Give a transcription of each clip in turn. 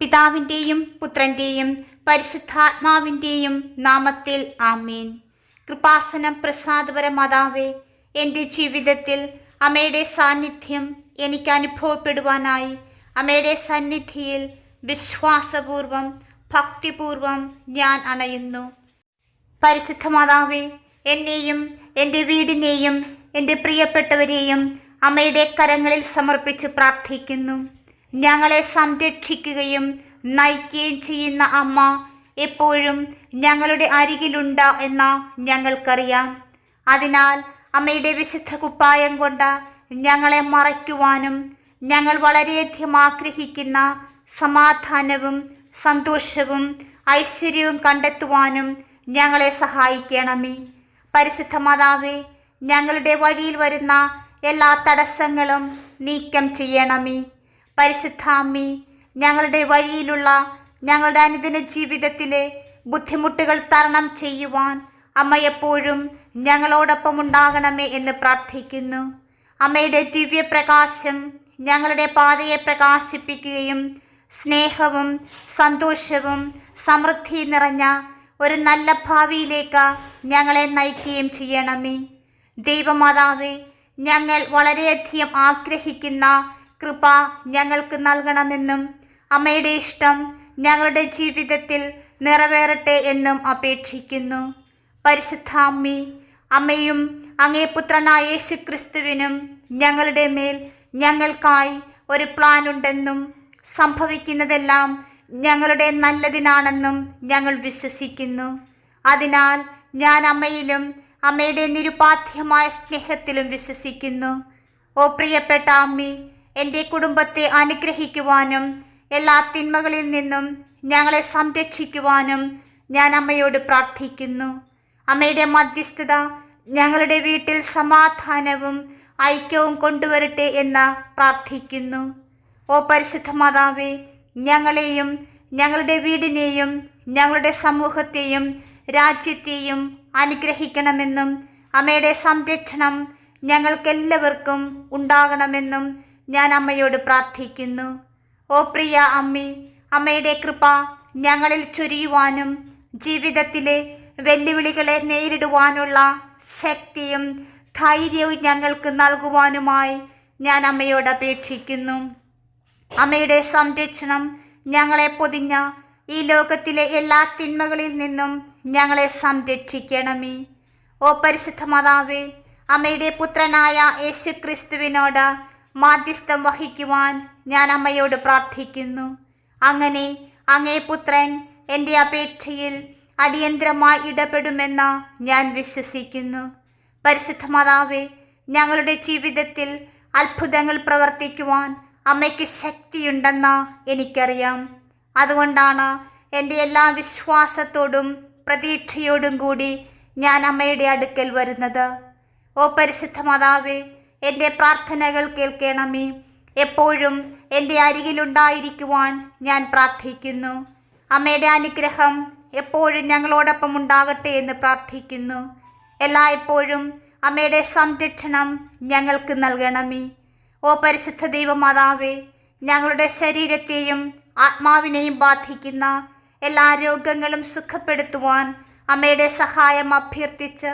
പിതാവിന്റെയും പുത്രന്റെയും പരിശുദ്ധാത്മാവിന്റെയും നാമത്തിൽ ആമീൻ. കൃപാസനം പ്രസാദപര മാതാവേ എന്റെ ജീവിതത്തിൽ അമ്മയുടെ സാന്നിധ്യം എനിക്ക് അനുഭവപ്പെടുവാനായി. അമ്മയുടെ സന്നിധിയിൽ വിശ്വാസപൂർവം ഭക്തിപൂർവം ഞാൻ അണയുന്നു. പരിശുദ്ധ മാതാവേ എന്നെയും എന്റെ വീടിനെയും എന്റെ പ്രിയപ്പെട്ടവരെയും അമ്മയുടെ കരങ്ങളിൽ സമർപ്പിച്ച് പ്രാർത്ഥിക്കുന്നു. ഞങ്ങളെ സംരക്ഷിക്കുകയും നയിക്കുകയും ചെയ്യുന്ന അമ്മ എപ്പോഴും ഞങ്ങളുടെ അരികിലുണ്ട് എന്ന ഞങ്ങൾക്കറിയാം. അതിനാൽ അമ്മയുടെ വിശുദ്ധ കുപ്പായം കൊണ്ട് ഞങ്ങളെ മറയ്ക്കുവാനും ഞങ്ങൾ വളരെയധികം ആഗ്രഹിക്കുന്ന സമാധാനവും സന്തോഷവും ഐശ്വര്യവും കണ്ടെത്തുവാനും ഞങ്ങളെ സഹായിക്കണമേ. പരിശുദ്ധ മാതാവേ ഞങ്ങളുടെ വഴിയിൽ വരുന്ന എല്ലാ തടസ്സങ്ങളും നീക്കം ചെയ്യണമേ. പരിശുദ്ധാമ്മി ഞങ്ങളുടെ വഴിയിലുള്ള ഞങ്ങളുടെ അനുദിന ജീവിതത്തിലെ ബുദ്ധിമുട്ടുകൾ തരണം ചെയ്യുവാൻ അമ്മ എപ്പോഴും ഞങ്ങളോടൊപ്പം ഉണ്ടാകണമേ എന്ന് പ്രാർത്ഥിക്കുന്നു. അമ്മയുടെ ദിവ്യപ്രകാശം ഞങ്ങളുടെ പാതയെ പ്രകാശിപ്പിക്കുകയും സ്നേഹവും സന്തോഷവും സമൃദ്ധി നിറഞ്ഞ ഒരു നല്ല ഭാവിയിലേക്ക് ഞങ്ങളെ നയിക്കുകയും ചെയ്യണമേ. ദൈവമാതാവേ ഞങ്ങൾ വളരെയധികം ആഗ്രഹിക്കുന്ന കൃപ ഞങ്ങൾക്ക് നൽകണമെന്നും അമ്മയുടെ ഇഷ്ടം ഞങ്ങളുടെ ജീവിതത്തിൽ നിറവേറട്ടെ എന്നും അപേക്ഷിക്കുന്നു. പരിശുദ്ധാമ്മി അമ്മയും അങ്ങേ പുത്രനായ യേശു ക്രിസ്തുവിനും ഞങ്ങളുടെ മേൽ ഞങ്ങൾക്കായി ഒരു പ്ലാൻ ഉണ്ടെന്നും സംഭവിക്കുന്നതെല്ലാം ഞങ്ങളുടെ നല്ലതിനാണെന്നും ഞങ്ങൾ വിശ്വസിക്കുന്നു. അതിനാൽ ഞാൻ അമ്മയിലും അമ്മയുടെ നിരുപാധ്യമായ സ്നേഹത്തിലും വിശ്വസിക്കുന്നു. ഓ പ്രിയപ്പെട്ട അമ്മി എന്റെ കുടുംബത്തെ അനുഗ്രഹിക്കുവാനും എല്ലാ തിന്മകളിൽ നിന്നും ഞങ്ങളെ സംരക്ഷിക്കുവാനും ഞാൻ അമ്മയോട് പ്രാർത്ഥിക്കുന്നു. അമ്മയുടെ മധ്യസ്ഥത ഞങ്ങളുടെ വീട്ടിൽ സമാധാനവും ഐക്യവും കൊണ്ടുവരട്ടെ എന്ന് പ്രാർത്ഥിക്കുന്നു. ഓ പരിശുദ്ധ മാതാവേ ഞങ്ങളെയും ഞങ്ങളുടെ വീടിനെയും ഞങ്ങളുടെ സമൂഹത്തെയും രാജ്യത്തെയും അനുഗ്രഹിക്കണമെന്നും അമ്മയുടെ സംരക്ഷണം ഞങ്ങൾക്കെല്ലാവർക്കും ഉണ്ടാകണമെന്നും ഞാൻ അമ്മയോട് പ്രാർത്ഥിക്കുന്നു. ഓ പ്രിയ അമ്മേ അമ്മയുടെ കൃപ ഞങ്ങളിൽ ചൊരിയുവാനും ജീവിതത്തിലെ വെല്ലുവിളികളെ നേരിടുവാനുള്ള ശക്തിയും ധൈര്യവും ഞങ്ങൾക്ക് നൽകുവാനുമായി ഞാൻ അമ്മയോട് അപേക്ഷിക്കുന്നു. അമ്മയുടെ സംരക്ഷണം ഞങ്ങളെ പൊതിഞ്ഞ ഈ ലോകത്തിലെ എല്ലാ തിന്മകളിൽ നിന്നും ഞങ്ങളെ സംരക്ഷിക്കണമേ. ഓ പരിശുദ്ധ മാതാവേ അമ്മയുടെ പുത്രനായ യേശു ക്രിസ്തുവിനോട് മാധ്യസ്ഥം വഹിക്കുവാൻ ഞാൻ അമ്മയോട് പ്രാർത്ഥിക്കുന്നു. അങ്ങനെ അങ്ങേ പുത്രൻ എന്റെ അപേക്ഷയിൽ അടിയന്തരമായി ഇടപെടുമെന്ന് ഞാൻ വിശ്വസിക്കുന്നു. പരിശുദ്ധ മാതാവേ ഞങ്ങളുടെ ജീവിതത്തിൽ അത്ഭുതങ്ങൾ പ്രവർത്തിക്കുവാൻ അമ്മയ്ക്ക് ശക്തിയുണ്ടെന്ന് എനിക്കറിയാം. അതുകൊണ്ടാണ് എന്റെ എല്ലാ വിശ്വാസത്തോടും പ്രതീക്ഷയോടും കൂടി ഞാൻ അമ്മയുടെ അടുക്കൽ വരുന്നത്. ഓ പരിശുദ്ധ മാതാവേ എന്റെ പ്രാർത്ഥനകൾ കേൾക്കണമേ. എപ്പോഴും എന്റെ അരികിലുണ്ടായിരിക്കുവാൻ ഞാൻ പ്രാർത്ഥിക്കുന്നു. അമ്മയുടെ അനുഗ്രഹം എപ്പോഴും ഞങ്ങളോടൊപ്പം ഉണ്ടാകട്ടെ എന്ന് പ്രാർത്ഥിക്കുന്നു. എല്ലായ്പ്പോഴും അമ്മയുടെ സംരക്ഷണം ഞങ്ങൾക്ക് നൽകണമേ. ഓ പരിശുദ്ധ ദൈവമാതാവേ ഞങ്ങളുടെ ശരീരത്തെയും ആത്മാവിനെയും ബാധിക്കുന്ന എല്ലാ രോഗങ്ങളും സുഖപ്പെടുത്തുവാൻ അമ്മയുടെ സഹായം അഭ്യർത്ഥിച്ച്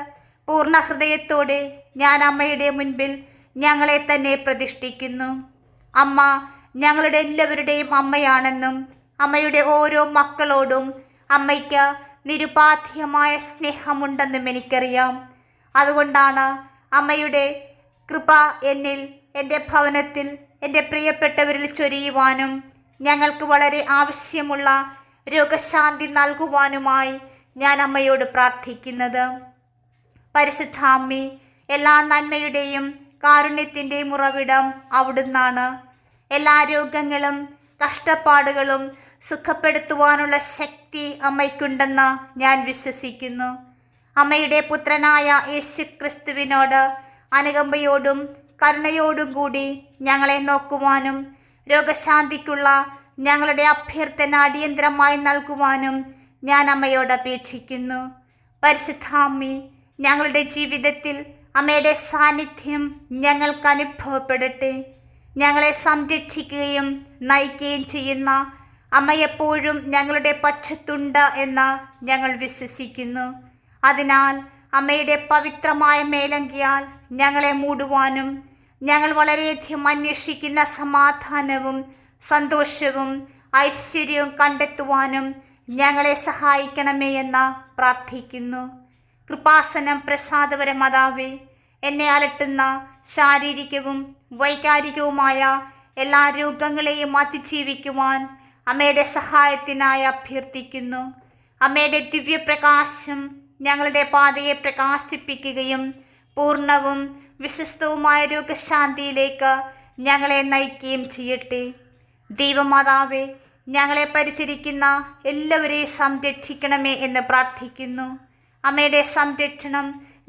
പൂർണ ഹൃദയത്തോടെ ഞാൻ അമ്മയുടെ മുൻപിൽ ഞങ്ങളെ തന്നെ പ്രതിഷ്ഠിക്കുന്നു. അമ്മ ഞങ്ങളുടെ എല്ലാവരുടെയും അമ്മയാണെന്നും അമ്മയുടെ ഓരോ മക്കളോടും അമ്മയ്ക്ക് നിരുപാധ്യമായ സ്നേഹമുണ്ടെന്നും എനിക്കറിയാം. അതുകൊണ്ടാണ് അമ്മയുടെ കൃപ എന്നിൽ എന്റെ ഭവനത്തിൽ എന്റെ പ്രിയപ്പെട്ടവരിൽ ചൊരിയുവാനും ഞങ്ങൾക്ക് വളരെ ആവശ്യമുള്ള രോഗശാന്തി നൽകുവാനുമായി ഞാൻ അമ്മയോട് പ്രാർത്ഥിക്കുന്നത്. പരിശുദ്ധാമ്മി എല്ലാ നന്മയുടെയും കാരുണ്യത്തിന്റെയും ഉറവിടം അവിടുന്നാണ്. എല്ലാ രോഗങ്ങളും കഷ്ടപ്പാടുകളും സുഖപ്പെടുത്തുവാനുള്ള ശക്തി അമ്മയ്ക്കുണ്ടെന്ന് ഞാൻ വിശ്വസിക്കുന്നു. അമ്മയുടെ പുത്രനായ യേശു ക്രിസ്തുവിനോട് അനുകമ്പയോടും കരുണയോടും കൂടി ഞങ്ങളെ നോക്കുവാനും രോഗശാന്തിക്കുള്ള ഞങ്ങളുടെ അഭ്യർത്ഥന അടിയന്തരമായി നൽകുവാനും ഞാൻ അമ്മയോട് അപേക്ഷിക്കുന്നു. പരിശുദ്ധാമ്മി ഞങ്ങളുടെ ജീവിതത്തിൽ അമ്മയുടെ സാന്നിധ്യം ഞങ്ങൾക്ക് അനുഭവപ്പെടട്ടെ. ഞങ്ങളെ സംരക്ഷിക്കുകയും നയിക്കുകയും ചെയ്യുന്ന അമ്മ എപ്പോഴും ഞങ്ങളുടെ പക്ഷത്തുണ്ട് എന്ന് ഞങ്ങൾ വിശ്വസിക്കുന്നു. അതിനാൽ അമ്മയുടെ പവിത്രമായ മേലങ്കിയാൽ ഞങ്ങളെ മൂടുവാനും ഞങ്ങൾ വളരെയധികം അന്വേഷിക്കുന്ന സമാധാനവും സന്തോഷവും ഐശ്വര്യവും കണ്ടെത്തുവാനും ഞങ്ങളെ സഹായിക്കണമേ എന്ന് പ്രാർത്ഥിക്കുന്നു. കൃപാസനം പ്രസാദപര മാതാവേ എന്നെ അലട്ടുന്ന ശാരീരികവും വൈകാരികവുമായ എല്ലാ രോഗങ്ങളെയും അതിജീവിക്കുവാൻ അമ്മയുടെ സഹായത്തിനായി അഭ്യർത്ഥിക്കുന്നു. അമ്മയുടെ ദിവ്യപ്രകാശം ഞങ്ങളുടെ പാതയെ പ്രകാശിപ്പിക്കുകയും പൂർണവും വിശ്വസ്തവുമായ രോഗശാന്തിയിലേക്ക് ഞങ്ങളെ നയിക്കുകയും ചെയ്യട്ടെ. ദൈവമാതാവേ ഞങ്ങളെ പരിചരിക്കുന്ന എല്ലാവരെയും സംരക്ഷിക്കണമേ എന്ന് പ്രാർത്ഥിക്കുന്നു. അമ്മയുടെ സംരക്ഷണം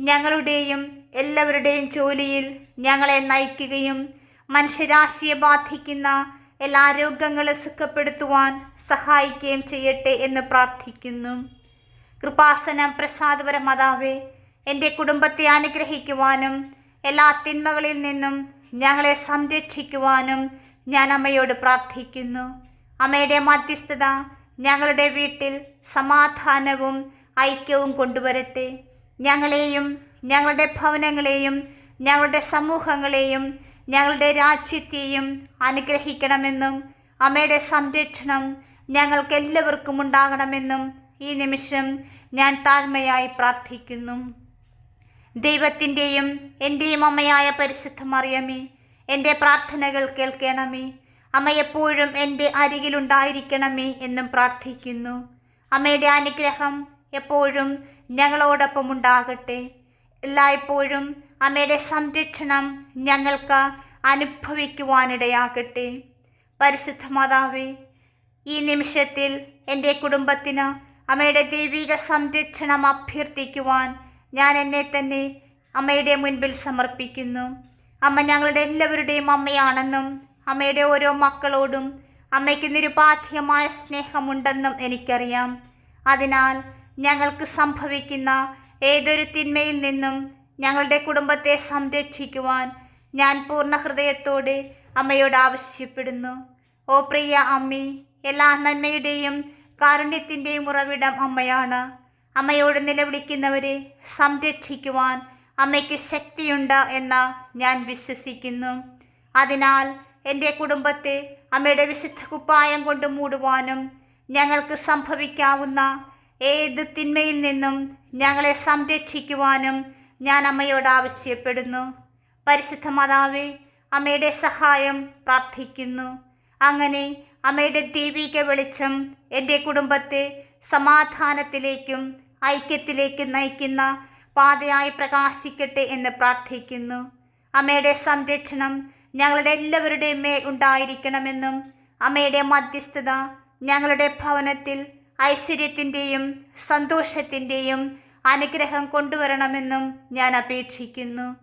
ഞങ്ങളുടെയും എല്ലാവരുടെയും ജോലിയിൽ ഞങ്ങളെ നയിക്കുകയും മനുഷ്യരാശിയെ ബാധിക്കുന്ന എല്ലാ രോഗങ്ങളും സുഖപ്പെടുത്തുവാൻ സഹായിക്കുകയും ചെയ്യട്ടെ എന്ന് പ്രാർത്ഥിക്കുന്നു. കൃപാസനം പ്രസാദപര മാതാവേ എന്റെ കുടുംബത്തെ അനുഗ്രഹിക്കുവാനും എല്ലാ തിന്മകളിൽ നിന്നും ഞങ്ങളെ സംരക്ഷിക്കുവാനും ഞാൻ അമ്മയോട് പ്രാർത്ഥിക്കുന്നു. അമ്മയുടെ മധ്യസ്ഥത ഞങ്ങളുടെ വീട്ടിൽ സമാധാനവും ഐക്യവും കൊണ്ടുവരട്ടെ. ഞങ്ങളെയും ഞങ്ങളുടെ ഭവനങ്ങളെയും ഞങ്ങളുടെ സമൂഹങ്ങളെയും ഞങ്ങളുടെ രാജ്യത്തെയും അനുഗ്രഹിക്കണമെന്നും അമ്മയുടെ സംരക്ഷണം ഞങ്ങൾക്ക് എല്ലാവർക്കും ഉണ്ടാകണമെന്നും ഈ നിമിഷം ഞാൻ താഴ്മയായി പ്രാർത്ഥിക്കുന്നു. ദൈവത്തിന്റെയും എന്റെയും അമ്മയായ പരിശുദ്ധ മറിയമേ എന്റെ പ്രാർത്ഥനകൾ കേൾക്കണമേ. അമ്മ എപ്പോഴും എന്റെ അരികിലുണ്ടായിരിക്കണമേ എന്നും പ്രാർത്ഥിക്കുന്നു. അമ്മയുടെ അനുഗ്രഹം എപ്പോഴും ഞങ്ങളോടൊപ്പം ഉണ്ടാകട്ടെ. എല്ലായ്പ്പോഴും അമ്മയുടെ സംരക്ഷണം ഞങ്ങൾക്ക് അനുഭവിക്കുവാനിടയാകട്ടെ. പരിശുദ്ധ മാതാവേ ഈ നിമിഷത്തിൽ എന്റെ കുടുംബത്തിന് അമ്മയുടെ ദൈവിക സംരക്ഷണം അഭ്യർത്ഥിക്കുവാൻ ഞാൻ എന്നെ തന്നെ അമ്മയുടെ മുൻപിൽ സമർപ്പിക്കുന്നു. അമ്മ ഞങ്ങളുടെ എല്ലാവരുടെയും അമ്മയാണെന്നും അമ്മയുടെ ഓരോ മക്കളോടും അമ്മയ്ക്ക് നിരുപാധ്യമായ സ്നേഹമുണ്ടെന്നും എനിക്കറിയാം. അതിനാൽ ഞങ്ങൾക്ക് സംഭവിക്കുന്ന ഏതൊരു തിന്മയിൽ നിന്നും ഞങ്ങളുടെ കുടുംബത്തെ സംരക്ഷിക്കുവാൻ ഞാൻ പൂർണ ഹൃദയത്തോടെ അമ്മയോട് ആവശ്യപ്പെടുന്നു. ഓ പ്രിയ അമ്മി എല്ലാ നന്മയുടെയും കാരുണ്യത്തിന്റെയും ഉറവിടം അമ്മയാണ്. അമ്മയോട് നിലവിളിക്കുന്നവരെ സംരക്ഷിക്കുവാൻ അമ്മയ്ക്ക് ശക്തിയുണ്ട് എന്ന് ഞാൻ വിശ്വസിക്കുന്നു. അതിനാൽ എന്റെ കുടുംബത്തെ അമ്മയുടെ വിശുദ്ധ കുപ്പായം കൊണ്ട് മൂടുവാനും ഞങ്ങൾക്ക് സംഭവിക്കാവുന്ന ഏത് തിന്മയിൽ നിന്നും ഞങ്ങളെ സംരക്ഷിക്കുവാനും ഞാൻ അമ്മയോട് ആവശ്യപ്പെടുന്നു. പരിശുദ്ധ മാതാവേ അമ്മയുടെ സഹായം പ്രാർത്ഥിക്കുന്നു. അങ്ങനെ അമ്മയുടെ ദൈവിക വെളിച്ചം എന്റെ കുടുംബത്തെ സമാധാനത്തിലേക്കും ഐക്യത്തിലേക്കും നയിക്കുന്ന പാതയായി പ്രകാശിക്കട്ടെ എന്ന് പ്രാർത്ഥിക്കുന്നു. അമ്മയുടെ സംരക്ഷണം ഞങ്ങളുടെ എല്ലാവരുടെയും മേൽ ഉണ്ടായിരിക്കണമെന്നും അമ്മയുടെ മധ്യസ്ഥത ഞങ്ങളുടെ ഭവനത്തിൽ ഐശ്വര്യത്തിന്റെയും സന്തോഷത്തിന്റെയും അനുഗ്രഹം കൊണ്ടുവരണമെന്നും ഞാൻ അപേക്ഷിക്കുന്നു.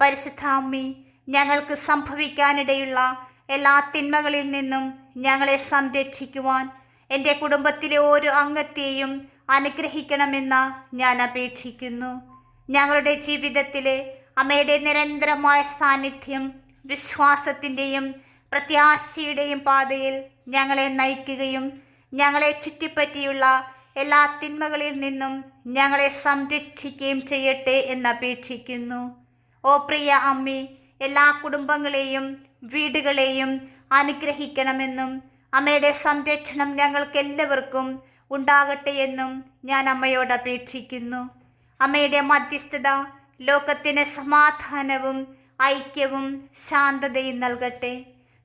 പരിശുദ്ധ അമ്മി ഞങ്ങൾക്ക് സംഭവിക്കാനിടയുള്ള എല്ലാ തിന്മകളിൽ നിന്നും ഞങ്ങളെ സംരക്ഷിക്കുവാൻ എന്റെ കുടുംബത്തിലെ ഓരോ അംഗത്തെയും അനുഗ്രഹിക്കണമെന്ന് ഞാൻ അപേക്ഷിക്കുന്നു. ഞങ്ങളുടെ ജീവിതത്തിലെ അമ്മയുടെ നിരന്തരമായ സാന്നിധ്യം വിശ്വാസത്തിന്റെയും പ്രത്യാശയുടെയും പാതയിൽ ഞങ്ങളെ നയിക്കുകയും ഞങ്ങളെ ചുറ്റിപ്പറ്റിയുള്ള എല്ലാ തിന്മകളിൽ നിന്നും ഞങ്ങളെ സംരക്ഷിക്കുകയും ചെയ്യട്ടെ എന്ന് അപേക്ഷിക്കുന്നു. ഓ പ്രിയ അമ്മി എല്ലാ കുടുംബങ്ങളെയും വീടുകളെയും അനുഗ്രഹിക്കണമെന്നും അമ്മയുടെ സംരക്ഷണം ഞങ്ങൾക്ക് എല്ലാവർക്കും ഉണ്ടാകട്ടെ എന്നും ഞാൻ അമ്മയോട് അപേക്ഷിക്കുന്നു. അമ്മയുടെ മധ്യസ്ഥത ലോകത്തിന് സമാധാനവും ഐക്യവും ശാന്തതയും നൽകട്ടെ.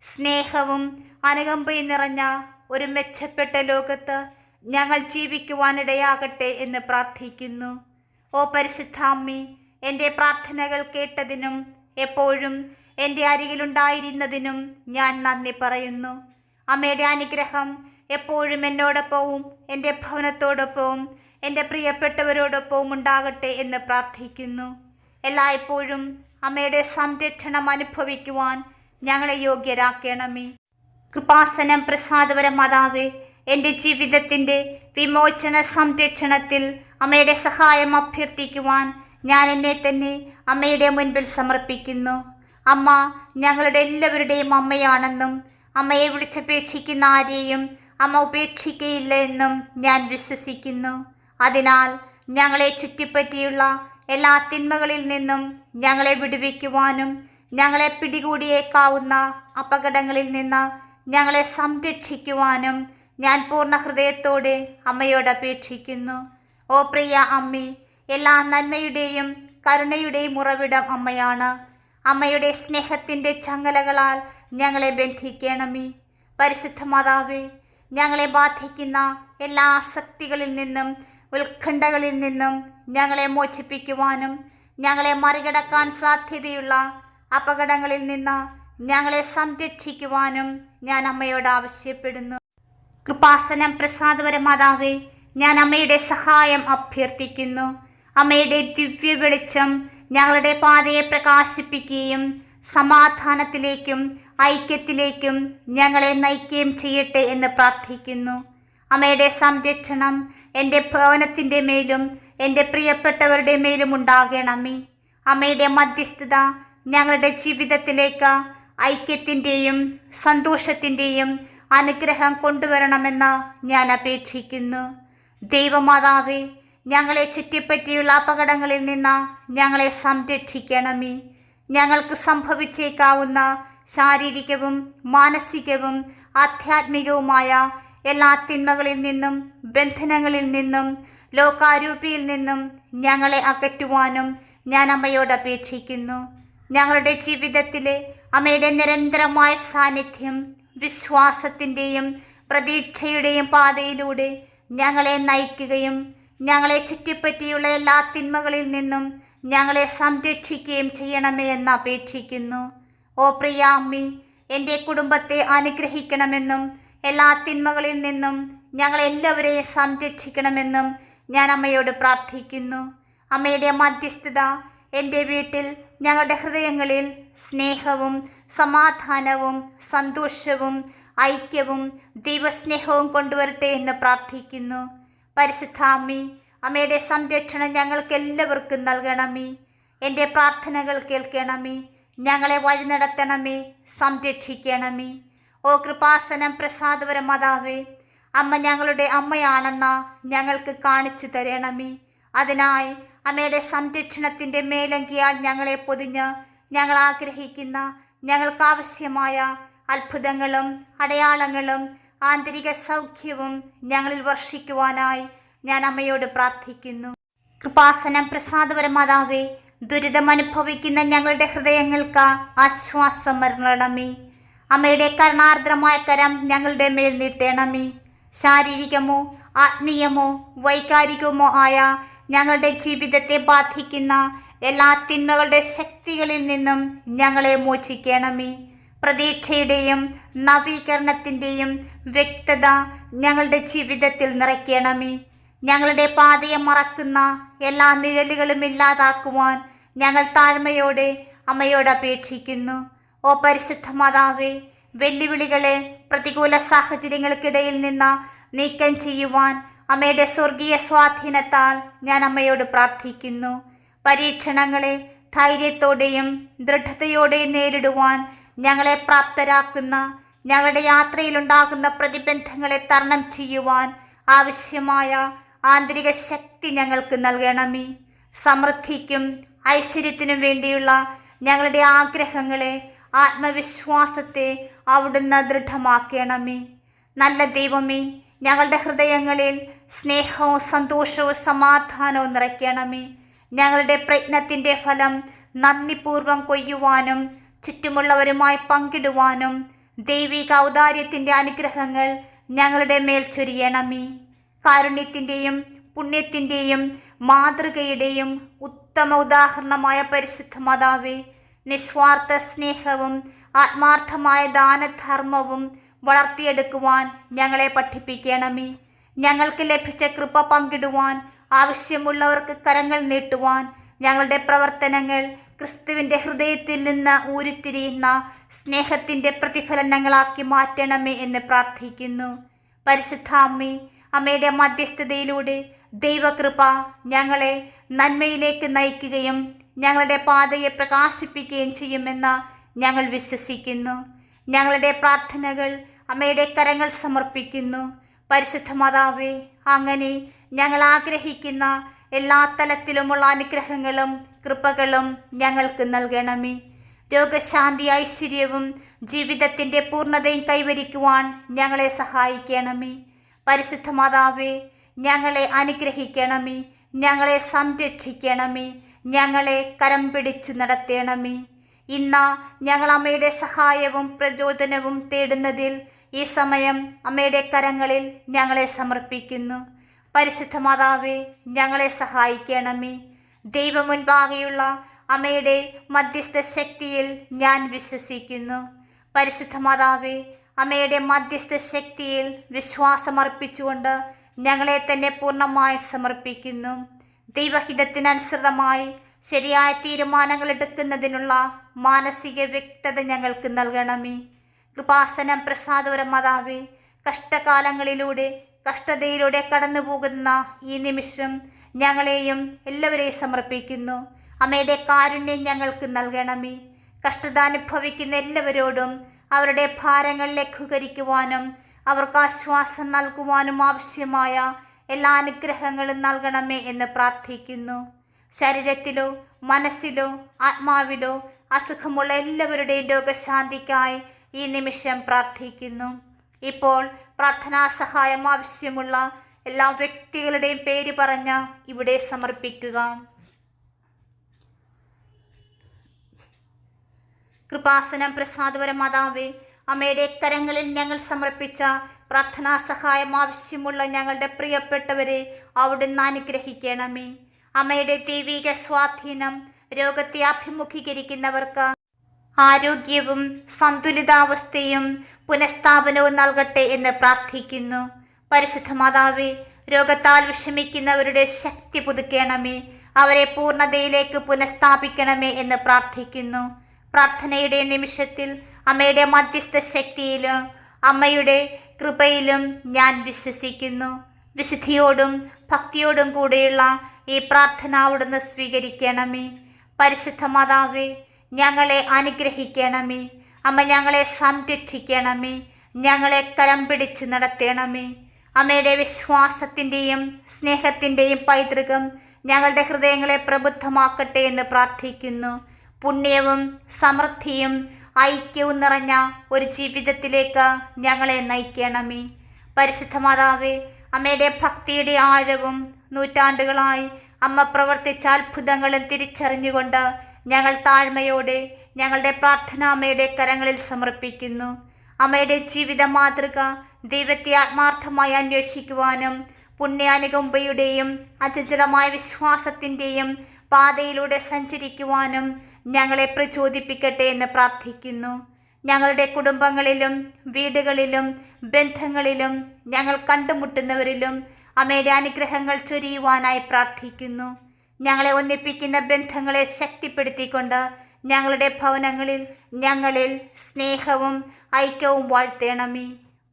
സ്നേഹവും അനുകമ്പയും നിറഞ്ഞ ഒരു മെച്ചപ്പെട്ട ലോകത്ത് ഞങ്ങൾ ജീവിക്കുവാനിടയാകട്ടെ എന്ന് പ്രാർത്ഥിക്കുന്നു. ഓ പരിശുദ്ധാമ്മി എന്റെ പ്രാർത്ഥനകൾ കേട്ടതിനും എപ്പോഴും എന്റെ അരികിലുണ്ടായിരുന്നതിനും ഞാൻ നന്ദി പറയുന്നു. അമ്മയുടെ അനുഗ്രഹം എപ്പോഴും എന്നോടൊപ്പവും എന്റെ ഭവനത്തോടൊപ്പവും എന്റെ പ്രിയപ്പെട്ടവരോടൊപ്പവും ഉണ്ടാകട്ടെ എന്ന് പ്രാർത്ഥിക്കുന്നു. എല്ലായ്പ്പോഴും അമ്മയുടെ സംരക്ഷണം അനുഭവിക്കുവാൻ ഞങ്ങളെ യോഗ്യരാക്കണമേ. കൃപാസനം പ്രസാദവര മാതാവേ എന്റെ ജീവിതത്തിന്റെ വിമോചന സംരക്ഷണത്തിൽ അമ്മയുടെ സഹായം അഭ്യർത്ഥിക്കുവാൻ ഞാൻ എന്നെ തന്നെ അമ്മയുടെ മുൻപിൽ സമർപ്പിക്കുന്നു. അമ്മ ഞങ്ങളുടെ എല്ലാവരുടെയും അമ്മയാണെന്നും അമ്മയെ വിളിച്ചപേക്ഷിക്കുന്ന ആരെയും അമ്മ ഉപേക്ഷിക്കയില്ല എന്നും ഞാൻ വിശ്വസിക്കുന്നു. അതിനാൽ ഞങ്ങളെ ചുറ്റിപ്പറ്റിയുള്ള എല്ലാ തിന്മകളിൽ നിന്നും ഞങ്ങളെ വിടുവിക്കുവാനും ഞങ്ങളെ പിടികൂടിയേക്കാവുന്ന അപകടങ്ങളിൽ നിന്ന് ഞങ്ങളെ സംരക്ഷിക്കുവാനും ഞാൻ പൂർണ ഹൃദയത്തോടെ അമ്മയോട് അപേക്ഷിക്കുന്നു. ഓ പ്രിയ അമ്മി എല്ലാ നന്മയുടെയും കരുണയുടെയും ഉറവിടം അമ്മയാണ്. അമ്മയുടെ സ്നേഹത്തിന്റെ ചങ്ങലകളാൽ ഞങ്ങളെ ബന്ധിക്കണമേ. പരിശുദ്ധ മാതാവേ ഞങ്ങളെ ബാധിക്കുന്ന എല്ലാ ആസക്തികളിൽ നിന്നും ഉത്കണ്ഠകളിൽ നിന്നും ഞങ്ങളെ മോചിപ്പിക്കുവാനും ഞങ്ങളെ മറികടക്കാൻ സാധ്യതയുള്ള അപകടങ്ങളിൽ നിന്ന് ഞങ്ങളെ സംരക്ഷിക്കുവാനും ഞാൻ അമ്മയോട് ആവശ്യപ്പെടുന്നു. കൃപാസനം പ്രസാദവര മാതാവേ ഞാൻ അമ്മയുടെ സഹായം അഭ്യർത്ഥിക്കുന്നു. അമ്മയുടെ ദിവ്യ വെളിച്ചം ഞങ്ങളുടെ പാതയെ പ്രകാശിപ്പിക്കുകയും സമാധാനത്തിലേക്കും ഐക്യത്തിലേക്കും ഞങ്ങളെ നയിക്കുകയും ചെയ്യട്ടെ എന്ന് പ്രാർത്ഥിക്കുന്നു. അമ്മയുടെ സംരക്ഷണം എന്റെ ഭവനത്തിന്റെ മേലും എന്റെ പ്രിയപ്പെട്ടവരുടെ മേലും ഉണ്ടാകണമേ. അമ്മയുടെ മധ്യസ്ഥത ഞങ്ങളുടെ ജീവിതത്തിലേക്ക് ഐക്യത്തിന്റെയും സന്തോഷത്തിന്റെയും അനുഗ്രഹം കൊണ്ടുവരണമെന്ന് ഞാൻ അപേക്ഷിക്കുന്നു. ദൈവമാതാവേ ഞങ്ങളെ ചുറ്റിപ്പറ്റിയുള്ള അപകടങ്ങളിൽ നിന്ന് ഞങ്ങളെ സംരക്ഷിക്കണമേ. ഞങ്ങൾക്ക് സംഭവിച്ചേക്കാവുന്ന ശാരീരികവും മാനസികവും ആധ്യാത്മികവുമായ എല്ലാ തിന്മകളിൽ നിന്നും ബന്ധനങ്ങളിൽ നിന്നും ലോകാരൂപിയിൽ നിന്നും ഞങ്ങളെ അകറ്റുവാനും ഞാൻ അമ്മയോട് അപേക്ഷിക്കുന്നു. ഞങ്ങളുടെ ജീവിതത്തിലെ അമ്മയുടെ നിരന്തരമായ സാന്നിധ്യം വിശ്വാസത്തിന്റെയും പ്രതീക്ഷയുടെയും പാതയിലൂടെ ഞങ്ങളെ നയിക്കുകയും ഞങ്ങളെ ചുറ്റിപ്പറ്റിയുള്ള എല്ലാ തിന്മകളിൽ നിന്നും ഞങ്ങളെ സംരക്ഷിക്കുകയും ചെയ്യണമേ എന്ന് അപേക്ഷിക്കുന്നു. ഓ പ്രിയ അമ്മി എന്റെ കുടുംബത്തെ അനുഗ്രഹിക്കണമെന്നും എല്ലാ തിന്മകളിൽ നിന്നും ഞങ്ങളെല്ലാവരെയും സംരക്ഷിക്കണമെന്നും ഞാൻ അമ്മയോട് പ്രാർത്ഥിക്കുന്നു. അമ്മയുടെ മധ്യസ്ഥത എന്റെ വീട്ടിൽ ഞങ്ങളുടെ ഹൃദയങ്ങളിൽ സ്നേഹവും സമാധാനവും സന്തോഷവും ഐക്യവും ദൈവസ്നേഹവും കൊണ്ടുവരട്ടെ എന്ന് പ്രാർത്ഥിക്കുന്നു. പരിശുദ്ധ അമ്മി അമ്മയുടെ സംരക്ഷണം ഞങ്ങൾക്ക് എല്ലാവർക്കും നൽകണമേ. എന്റെ പ്രാർത്ഥനകൾ കേൾക്കണമേ. ഞങ്ങളെ വഴി നടത്തണമേ. സംരക്ഷിക്കണമേ. ഓ കൃപാസനം പ്രസാദപര മാതാവേ അമ്മ ഞങ്ങളുടെ അമ്മയാണെന്ന ഞങ്ങൾക്ക് കാണിച്ചു തരണമേ. അതിനായി അമ്മയുടെ സംരക്ഷണത്തിന്റെ മേലങ്കിയാൽ ഞങ്ങളെ പൊതിഞ്ഞ് ഞങ്ങൾ ആഗ്രഹിക്കുന്ന ഞങ്ങൾക്ക് ആവശ്യമായ അത്ഭുതങ്ങളും അടയാളങ്ങളും ആന്തരിക സൗഖ്യവും ഞങ്ങളിൽ വർഷിക്കുവാനായി ഞാൻ അമ്മയോട് പ്രാർത്ഥിക്കുന്നു. കൃപാസനം പ്രസാദപരമാതാവേ ദുരിതമനുഭവിക്കുന്ന ഞങ്ങളുടെ ഹൃദയങ്ങൾക്ക് ആശ്വാസം മരണമേ അമ്മയുടെ കരണാർദ്രമായ കരം ഞങ്ങളുടെ മേൽ നീട്ടണമേ. ശാരീരികമോ ആത്മീയമോ വൈകാരികമോ ആയ ഞങ്ങളുടെ ജീവിതത്തെ ബാധിക്കുന്ന എല്ലാ തിന്മകളുടെ ശക്തികളിൽ നിന്നും ഞങ്ങളെ മോചിക്കണമേ. പ്രതീക്ഷയുടെയും നവീകരണത്തിന്റെയും വ്യക്തത ഞങ്ങളുടെ ജീവിതത്തിൽ നിറയ്ക്കണമേ. ഞങ്ങളുടെ പാതയെ മറക്കുന്ന എല്ലാ നിഴലുകളും ഇല്ലാതാക്കുവാൻ ഞങ്ങൾ താഴ്മയോടെ അമ്മയോട് അപേക്ഷിക്കുന്നു. ഓ പരിശുദ്ധ മാതാവേ വെല്ലുവിളികളെ പ്രതികൂല സാഹചര്യങ്ങൾക്കിടയിൽ നിന്ന് നീക്കം ചെയ്യുവാൻ അമ്മയുടെ സ്വർഗീയ സ്വാധീനത്താൽ ഞാൻ അമ്മയോട് പ്രാർത്ഥിക്കുന്നു. പരീക്ഷണങ്ങളെ ധൈര്യത്തോടെയും ദൃഢതയോടെയും നേരിടുവാൻ ഞങ്ങളെ പ്രാപ്തരാക്കുന്ന ഞങ്ങളുടെ യാത്രയിലുണ്ടാകുന്ന പ്രതിബന്ധങ്ങളെ തരണം ചെയ്യുവാൻ ആവശ്യമായ ആന്തരിക ശക്തി ഞങ്ങൾക്ക് നൽകണമേ. സമൃദ്ധിക്കും ഐശ്വര്യത്തിനും വേണ്ടിയുള്ള ഞങ്ങളുടെ ആഗ്രഹങ്ങളെ ആത്മവിശ്വാസത്തെ അവിടുന്ന് ദൃഢമാക്കണമേ. നല്ല ദൈവമേ ഞങ്ങളുടെ ഹൃദയങ്ങളിൽ സ്നേഹവും സന്തോഷവും സമാധാനവും നിറയ്ക്കണമേ. ഞങ്ങളുടെ പ്രയത്നത്തിന്റെ ഫലം നന്ദിപൂർവം കൊയ്യുവാനും ചുറ്റുമുള്ളവരുമായി പങ്കിടുവാനും ദൈവിക ഔദാര്യത്തിന്റെ അനുഗ്രഹങ്ങൾ ഞങ്ങളുടെ മേൽ ചൊരിയണമേ. കാരുണ്യത്തിന്റെയും പുണ്യത്തിന്റെയും മാതൃകയുടെയും ഉത്തമ ഉദാഹരണമായ പരിശുദ്ധ മാതാവേ നിസ്വാർത്ഥ സ്നേഹവും ആത്മാർത്ഥമായ ദാനധർമ്മവും വളർത്തിയെടുക്കുവാൻ ഞങ്ങളെ പഠിപ്പിക്കണമേ. ഞങ്ങൾക്ക് ലഭിച്ച കൃപ പങ്കിടുവാൻ ആവശ്യമുള്ളവർക്ക് കരങ്ങൾ നീട്ടുവാൻ ഞങ്ങളുടെ പ്രവർത്തനങ്ങൾ ക്രിസ്തുവിന്റെ ഹൃദയത്തിൽ നിന്ന് ഊരിത്തിരിയുന്ന സ്നേഹത്തിന്റെ പ്രതിഫലനങ്ങളാക്കി മാറ്റണമേ എന്ന് പ്രാർത്ഥിക്കുന്നു. പരിശുദ്ധ അമ്മേ അമ്മയുടെ മധ്യസ്ഥതയിലൂടെ ദൈവകൃപ ഞങ്ങളെ നന്മയിലേക്ക് നയിക്കുകയും ഞങ്ങളുടെ പാതയെ പ്രകാശിപ്പിക്കുകയും ചെയ്യുമെന്ന് ഞങ്ങൾ വിശ്വസിക്കുന്നു. ഞങ്ങളുടെ പ്രാർത്ഥനകൾ അമ്മയുടെ കരങ്ങൾ സമർപ്പിക്കുന്നു. പരിശുദ്ധ മാതാവേ അങ്ങനെ ഞങ്ങൾ ആഗ്രഹിക്കുന്ന എല്ലാ തലത്തിലുമുള്ള അനുഗ്രഹങ്ങളും കൃപകളും ഞങ്ങൾക്ക് നൽകണമേ. രോഗശാന്തി ഐശ്വര്യവും ജീവിതത്തിന്റെ പൂർണതയും കൈവരിക്കുവാൻ ഞങ്ങളെ സഹായിക്കണമേ. പരിശുദ്ധ മാതാവേ ഞങ്ങളെ അനുഗ്രഹിക്കണമേ. ഞങ്ങളെ സംരക്ഷിക്കണമേ. ഞങ്ങളെ കരം പിടിച്ചു നടത്തണമേ. ഇന്ന് ഞങ്ങൾ അമ്മയുടെ സഹായവും പ്രചോദനവും തേടുന്നതിൽ ഈ സമയം അമ്മയുടെ കരങ്ങളിൽ ഞങ്ങളെ സമർപ്പിക്കുന്നു. പരിശുദ്ധ മാതാവേ ഞങ്ങളെ സഹായിക്കണമേ. ദൈവമുൻപാകെയുള്ള അമ്മയുടെ മധ്യസ്ഥ ശക്തിയിൽ ഞാൻ വിശ്വസിക്കുന്നു. പരിശുദ്ധ മാതാവേ അമ്മയുടെ മധ്യസ്ഥ ശക്തിയിൽ വിശ്വാസമർപ്പിച്ചുകൊണ്ട് ഞങ്ങളെ തന്നെ പൂർണമായി സമർപ്പിക്കുന്നു. ദൈവഹിതത്തിനനുസൃതമായി ശരിയായ തീരുമാനങ്ങൾ എടുക്കുന്നതിനുള്ള മാനസിക വ്യക്തത ഞങ്ങൾക്ക് നൽകണമേ. കൃപാസനം പ്രസാദപുരം മാതാവേ കഷ്ടകാലങ്ങളിലൂടെ കഷ്ടതയിലൂടെ കടന്നു പോകുന്ന ഈ നിമിഷം ഞങ്ങളെയും എല്ലാവരെയും സമർപ്പിക്കുന്നു. അമ്മയുടെ കാരുണ്യം ഞങ്ങൾക്ക് നൽകണമേ. കഷ്ടത അനുഭവിക്കുന്ന എല്ലാവരോടും അവരുടെ ഭാരങ്ങൾ ലഘൂകരിക്കുവാനും അവർക്ക് ആശ്വാസം നൽകുവാനും ആവശ്യമായ എല്ലാ അനുഗ്രഹങ്ങളും നൽകണമേ എന്ന് പ്രാർത്ഥിക്കുന്നു. ശരീരത്തിലോ മനസ്സിലോ ആത്മാവിലോ അസുഖമുള്ള എല്ലാവരുടെയും രോഗശാന്തിക്കായി ഈ നിമിഷം പ്രാർത്ഥിക്കുന്നു. ഇപ്പോൾ പ്രാർത്ഥനാ സഹായം ആവശ്യമുള്ള എല്ലാ വ്യക്തികളുടെയും പേര് പറഞ്ഞ ഇവിടെ സമർപ്പിക്കുക. കൃപാസനം പ്രസാദപര മാതാവേ അമ്മയുടെ കരങ്ങളിൽ ഞങ്ങൾ സമർപ്പിച്ച പ്രാർത്ഥനാ സഹായം ആവശ്യമുള്ള ഞങ്ങളുടെ പ്രിയപ്പെട്ടവരെ അവിടുന്ന് അനുഗ്രഹിക്കണമേ. അമ്മയുടെ ദൈവിക സ്വാധീനം രോഗത്തെ അഭിമുഖീകരിക്കുന്നവർക്ക് ആരോഗ്യവും സന്തുലിതാവസ്ഥയും പുനഃസ്ഥാപനവും നൽകട്ടെ എന്ന് പ്രാർത്ഥിക്കുന്നു. പരിശുദ്ധ മാതാവേ രോഗത്താൽ വിഷമിക്കുന്നവരുടെ ശക്തി പുതുക്കണമേ. അവരെ പൂർണതയിലേക്ക് പുനഃസ്ഥാപിക്കണമേ എന്ന് പ്രാർത്ഥിക്കുന്നു. പ്രാർത്ഥനയുടെ നിമിഷത്തിൽ അമ്മയുടെ മധ്യസ്ഥ ശക്തിയിലും അമ്മയുടെ കൃപയിലും ഞാൻ വിശ്വസിക്കുന്നു. വിശുദ്ധിയോടും ഭക്തിയോടും കൂടെയുള്ള ഈ പ്രാർത്ഥന അവിടുന്ന് സ്വീകരിക്കണമേ. പരിശുദ്ധ മാതാവേ ഞങ്ങളെ അനുഗ്രഹിക്കണമേ. അമ്മ ഞങ്ങളെ സംരക്ഷിക്കണമേ. ഞങ്ങളെ കരം പിടിച്ച് നടത്തണമേ. അമ്മയുടെ വിശ്വാസത്തിന്റെയും സ്നേഹത്തിന്റെയും പൈതൃകം ഞങ്ങളുടെ ഹൃദയങ്ങളെ പ്രബുദ്ധമാക്കട്ടെ എന്ന് പ്രാർത്ഥിക്കുന്നു. പുണ്യവും സമൃദ്ധിയും ഐക്യവും നിറഞ്ഞ ഒരു ജീവിതത്തിലേക്ക് ഞങ്ങളെ നയിക്കണമേ. പരിശുദ്ധ മാതാവേ അമ്മയുടെ ഭക്തിയുടെ ആഴവും നൂറ്റാണ്ടുകളായി അമ്മ പ്രവർത്തിച്ച അത്ഭുതങ്ങളും തിരിച്ചറിഞ്ഞുകൊണ്ട് ഞങ്ങൾ താഴ്മയോടെ ഞങ്ങളുടെ പ്രാർത്ഥന അമ്മയുടെ കരങ്ങളിൽ സമർപ്പിക്കുന്നു. അമ്മയുടെ ജീവിത മാതൃക ദൈവത്തെ ആത്മാർത്ഥമായി അന്വേഷിക്കുവാനും പുണ്യാനുകമ്പയുടെയും അചഞ്ചലമായ വിശ്വാസത്തിന്റെയും പാതയിലൂടെ സഞ്ചരിക്കുവാനും ഞങ്ങളെ പ്രചോദിപ്പിക്കട്ടെ എന്ന് പ്രാർത്ഥിക്കുന്നു. ഞങ്ങളുടെ കുടുംബങ്ങളിലും വീടുകളിലും ബന്ധങ്ങളിലും ഞങ്ങൾ കണ്ടുമുട്ടുന്നവരിലും അമ്മയുടെ അനുഗ്രഹങ്ങൾ ചൊരിയുവാനായി പ്രാർത്ഥിക്കുന്നു. ഞങ്ങളെ ഒന്നിപ്പിക്കുന്ന ബന്ധങ്ങളെ ശക്തിപ്പെടുത്തിക്കൊണ്ട് ഞങ്ങളുടെ ഭവനങ്ങളിൽ ഞങ്ങളിൽ സ്നേഹവും ഐക്യവും വാഴ്ത്തേണമേ.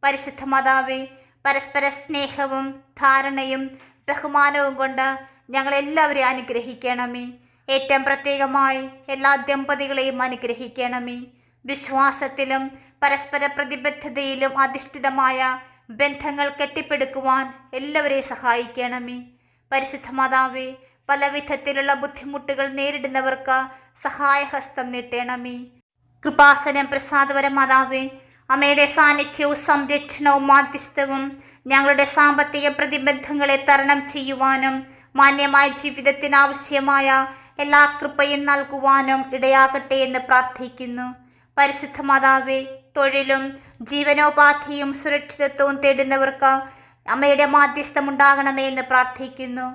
പരിശുദ്ധ മാതാവേ പരസ്പര സ്നേഹവും ധാരണയും ബഹുമാനവും കൊണ്ട് ഞങ്ങളെല്ലാവരെയും അനുഗ്രഹിക്കണമേ. ഏറ്റവും പ്രത്യേകമായി എല്ലാ ദമ്പതികളെയും അനുഗ്രഹിക്കണമേ. വിശ്വാസത്തിലും പരസ്പര പ്രതിബദ്ധതയിലും അധിഷ്ഠിതമായ ബന്ധങ്ങൾ കെട്ടിപ്പടുക്കുവാൻ എല്ലാവരെയും സഹായിക്കണമേ. പരിശുദ്ധ മാതാവേ പല വിധത്തിലുള്ള ബുദ്ധിമുട്ടുകൾ നേരിടുന്നവർക്ക് സഹായഹസ്തം നീട്ടണമേ. കൃപാസനം പ്രസാദപര മാതാവേ അമ്മയുടെ സാന്നിധ്യവും സംരക്ഷണവും മാധ്യസ്ഥവും ഞങ്ങളുടെ സാമ്പത്തിക പ്രതിബന്ധങ്ങളെ തരണം ചെയ്യുവാനും മാന്യമായ ജീവിതത്തിനാവശ്യമായ എല്ലാ കൃപയും നൽകുവാനും ഇടയാകട്ടെ എന്ന് പ്രാർത്ഥിക്കുന്നു. പരിശുദ്ധ മാതാവേ തൊഴിലും ജീവനോപാധിയും സുരക്ഷിതത്വവും തേടുന്നവർക്ക് അമ്മയുടെ മാധ്യസ്ഥമുണ്ടാകണമേ എന്ന് പ്രാർത്ഥിക്കുന്നു.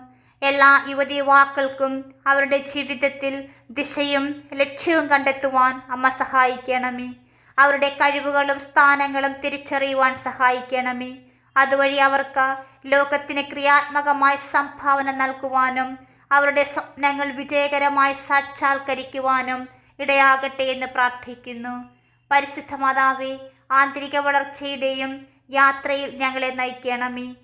എല്ലാ യുവതി യുവാക്കൾക്കും അവരുടെ ജീവിതത്തിൽ ദിശയും ലക്ഷ്യവും കണ്ടെത്തുവാൻ അമ്മ സഹായിക്കണമേ. അവരുടെ കഴിവുകളും സ്ഥാനങ്ങളും തിരിച്ചറിയുവാൻ സഹായിക്കണമേ. അതുവഴി അവർക്ക് ലോകത്തിന് ക്രിയാത്മകമായി സംഭാവന നൽകുവാനും അവരുടെ സ്വപ്നങ്ങൾ വിജയകരമായി സാക്ഷാത്കരിക്കുവാനും ഇടയാകട്ടെ എന്ന് പ്രാർത്ഥിക്കുന്നു. പരിശുദ്ധ മാതാവേ ആന്തരിക വളർച്ചയുടെയും യാത്രയിൽ ഞങ്ങളെ നയിക്കണമേ.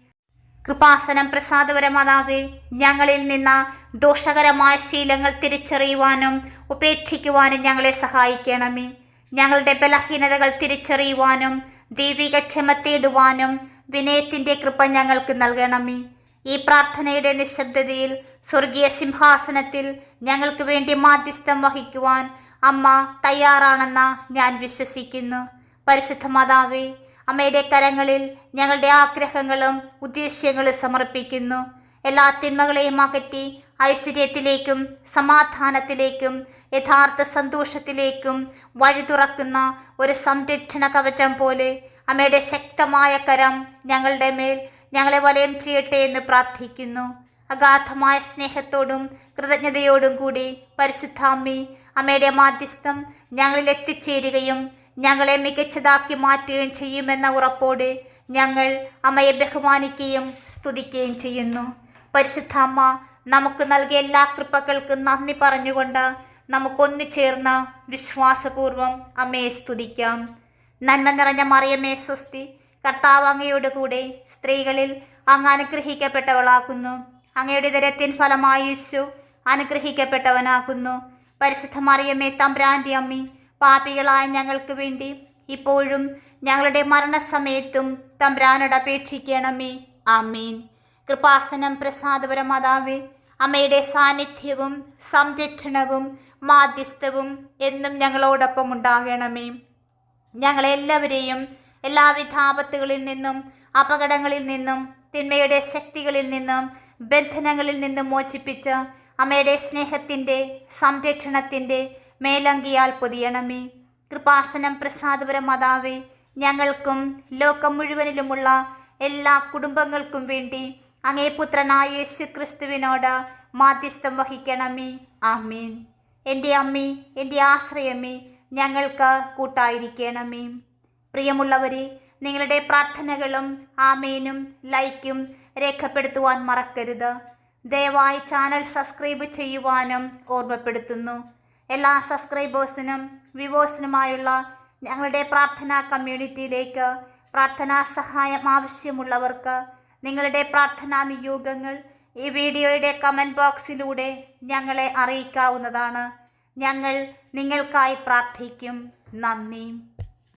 കൃപാസനം പ്രസാദപര മാതാവേ ഞങ്ങളിൽ നിന്ന് ദോഷകരമായ ശീലങ്ങൾ തിരിച്ചറിയുവാനും ഉപേക്ഷിക്കുവാനും ഞങ്ങളെ സഹായിക്കണമേ. ഞങ്ങളുടെ ബലഹീനതകൾ തിരിച്ചറിയുവാനും ദൈവിക ക്ഷമ തേടുവാനും വിനയത്തിന്റെ കൃപ ഞങ്ങൾക്ക് നൽകണമേ. ഈ പ്രാർത്ഥനയുടെ നിശബ്ദതയിൽ സ്വർഗീയ സിംഹാസനത്തിൽ ഞങ്ങൾക്ക് വേണ്ടി മാധ്യസ്ഥം വഹിക്കുവാൻ അമ്മ തയ്യാറാണെന്ന ഞാൻ വിശ്വസിക്കുന്നു. പരിശുദ്ധ മാതാവേ അമ്മയുടെ കരങ്ങളിൽ ഞങ്ങളുടെ ആഗ്രഹങ്ങളും ഉദ്ദേശ്യങ്ങളും സമർപ്പിക്കുന്നു. എല്ലാ തിന്മകളെയും അകറ്റി ഐശ്വര്യത്തിലേക്കും സമാധാനത്തിലേക്കും യഥാർത്ഥ സന്തോഷത്തിലേക്കും വഴി തുറക്കുന്ന ഒരു സംരക്ഷണ കവചം പോലെ അമ്മയുടെ ശക്തമായ കരം ഞങ്ങളുടെ മേൽ ഞങ്ങളെ വലയം ചെയ്യട്ടെ എന്ന് പ്രാർത്ഥിക്കുന്നു. അഗാധമായ സ്നേഹത്തോടും കൃതജ്ഞതയോടും കൂടി പരിശുദ്ധാമ്മി അമ്മയുടെ മാധ്യസ്ഥം ഞങ്ങളിൽ എത്തിച്ചേരുകയും ഞങ്ങളെ മികച്ചതാക്കി മാറ്റുകയും ചെയ്യുമെന്ന ഉറപ്പോട് ഞങ്ങൾ അമ്മയെ ബഹുമാനിക്കുകയും സ്തുതിക്കുകയും ചെയ്യുന്നു. പരിശുദ്ധാമ്മ നമുക്ക് നൽകിയ എല്ലാ കൃപകൾക്കും നന്ദി പറഞ്ഞുകൊണ്ട് നമുക്കൊന്നു ചേർന്ന് വിശ്വാസപൂർവം അമ്മയെ സ്തുതിക്കാം. നന്മ നിറഞ്ഞ മറിയമേ സ്വസ്തി കർത്താവ് കൂടെ സ്ത്രീകളിൽ അങ്ങ് അനുഗ്രഹിക്കപ്പെട്ടവളാക്കുന്നു അങ്ങയുടെ ദരത്തിൻ ഫലമായി യേശു അനുഗ്രഹിക്കപ്പെട്ടവനാകുന്നു. പരിശുദ്ധ മറിയമ്മേ തമ്പ്രാന്റെ അമ്മി പാപികളായ ഞങ്ങൾക്ക് വേണ്ടി ഇപ്പോഴും ഞങ്ങളുടെ മരണസമയത്തും തമ്പ്രാനോട് അപേക്ഷിക്കണമേ. ആമീൻ. കൃപാസനം പ്രസാദപര മാതാവേ അമ്മയുടെ സാന്നിധ്യവും സംരക്ഷണവും മാധ്യസ്ഥവും എന്നും ഞങ്ങളോടൊപ്പം ഉണ്ടാകണമേ. ഞങ്ങളെല്ലാവരെയും എല്ലാവിധ ആപത്തുകളിൽ നിന്നും അപകടങ്ങളിൽ നിന്നും തിന്മയുടെ ശക്തികളിൽ നിന്നും ബന്ധനങ്ങളിൽ നിന്നും മോചിപ്പിച്ച് അമ്മയുടെ സ്നേഹത്തിന്റെ സംരക്ഷണത്തിന്റെ മേലങ്കിയാൽ പൊതിയണമേ. കൃപാസനം പ്രസാദപര മാതാവേ ഞങ്ങൾക്കും ലോകം മുഴുവനിലുമുള്ള എല്ലാ കുടുംബങ്ങൾക്കും വേണ്ടി അങ്ങേ പുത്രനായ യേശു ക്രിസ്തുവിനോട് മാധ്യസ്ഥം വഹിക്കണമേ. ആമീൻ. എന്റെ അമ്മി എന്റെ ആശ്രയമേ ഞങ്ങൾക്ക് കൂട്ടായിരിക്കണമേ. പ്രിയമുള്ളവരെ നിങ്ങളുടെ പ്രാർത്ഥനകളും ആമേനും ലൈക്കും രേഖപ്പെടുത്തുവാൻ മറക്കരുത്. ദയവായി ചാനൽ സബ്സ്ക്രൈബ് ചെയ്യുവാനും ഓർമ്മപ്പെടുത്തുന്നു. എല്ലാ സബ്സ്ക്രൈബേഴ്സിനും വിവോസിനുമായുള്ള ഞങ്ങളുടെ പ്രാർത്ഥനാ കമ്മ്യൂണിറ്റിയിലേക്ക് പ്രാർത്ഥനാ സഹായം ആവശ്യമുള്ളവർക്ക് നിങ്ങളുടെ പ്രാർത്ഥനാ നിയോഗങ്ങൾ ഈ വീഡിയോയുടെ കമന്റ് ബോക്സിലൂടെ ഞങ്ങളെ അറിയിക്കാവുന്നതാണ്. ഞങ്ങൾ നിങ്ങൾക്കായി പ്രാർത്ഥിക്കും. നന്ദി.